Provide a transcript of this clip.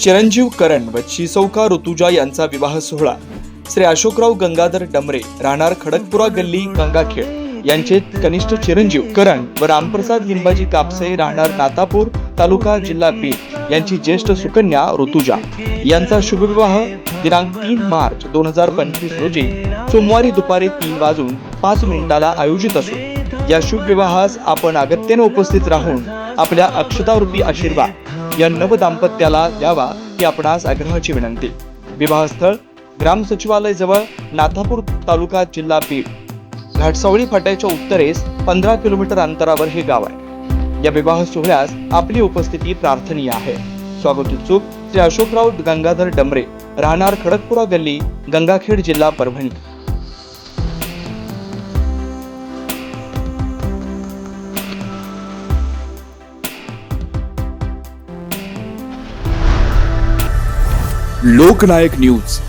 चिरंजीव करण व शिसौका ऋतुजा यांचा विवाह सोहळा. श्री अशोकराव गंगाधर डमरे राहणार खडकपुरा गल्ली गंगाखेड. यांचे कनिष्ठ चिरंजीव करण व रामप्रसाद लिंबाजी कापसे राहणार नातापूर तालुका जिल्हा बीड यांची ज्येष्ठ सुकन्या ऋतुजा. यांचा शुभविवाह दिनांक तीन मार्च दोन हजार पंचवीस रोजी सोमवारी दुपारी तीन वाजून पाच मिनिटाला आयोजित असून या शुभ विवाहास आपण अगत्याने उपस्थित राहून आपल्या अक्षतावृत्ती आशीर्वाद या नव दाम्पत्याला द्यावा ही आपणास आग्रहाची विनंती. विवाहस्थळ ग्राम सचिवालय जवळ नाथापूर तालुका जिल्हा बीड. घाटसावळी फाट्याच्या उत्तरेस पंधरा किलोमीटर अंतरावर हे गाव आहे. या विवाह सोहळ्यास आपली उपस्थिती प्रार्थनीय आहे. स्वागत उत्सुक श्री अशोकराव गंगाधर डमरे राहणार खडकपुरा गल्ली गंगाखेड जिल्हा परभणी. लोकनायक न्यूज.